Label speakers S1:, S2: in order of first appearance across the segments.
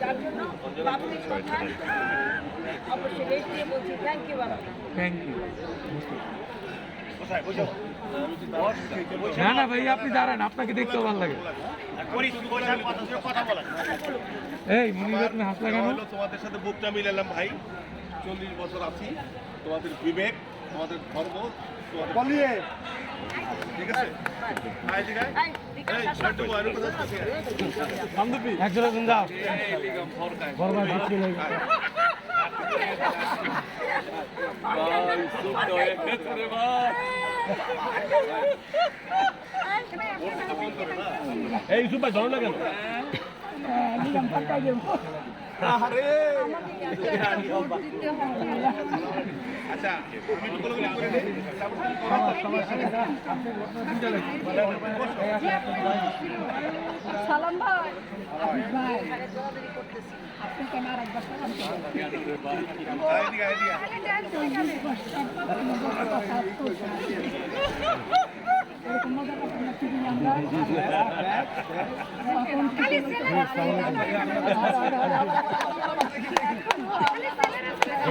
S1: যার জন্য বাবুর কথা অবশ্যই রেট দিয়ে বলছি থ্যাংক ইউ বাবা
S2: থ্যাংক ইউ না না ভাই আপনি দাঁড়ান আপনাকে দেখতে ভালো লাগে। এই মনির আপনি লাগানো।
S3: হলো তোমাদের সাথে বুকটা মিলালাম ভাই। চল্লিশ বছর আছি। তোমাদের বিবেক তোমাদের ধর্ম তোমাদের ঠিক আছে
S1: এই,
S3: ইউসুফ ধরো না কেন? আচ্ছা
S4: সালাম ভাই। আপনি কেন আর একবার সালাম। এরকম মজা আমরা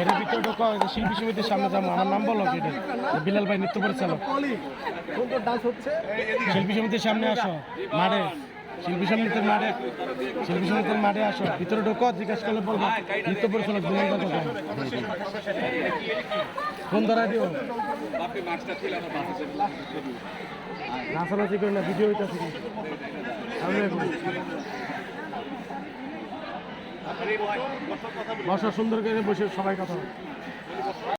S2: এর ভিতরে ঢোকা শিল্পী সমিতির সামনে যাব। আমার নাম বলো সেটা বিলাল ভাই নৃত্য পরিচালক। শিল্পী সমিতির সামনে আসো মাঠে। শিল্পী সমিতির মাঠে, শিল্পী সমিতির মাঠে আসো, ভিতরে ঢোকো, জিজ্ঞাসা করলে বলব, নৃত্য পরিচালক ফোন ধরা দিও। নাচানাচি করে না ভিডিও হইতেছে বসা, সুন্দর করে বসে সবাই কথা।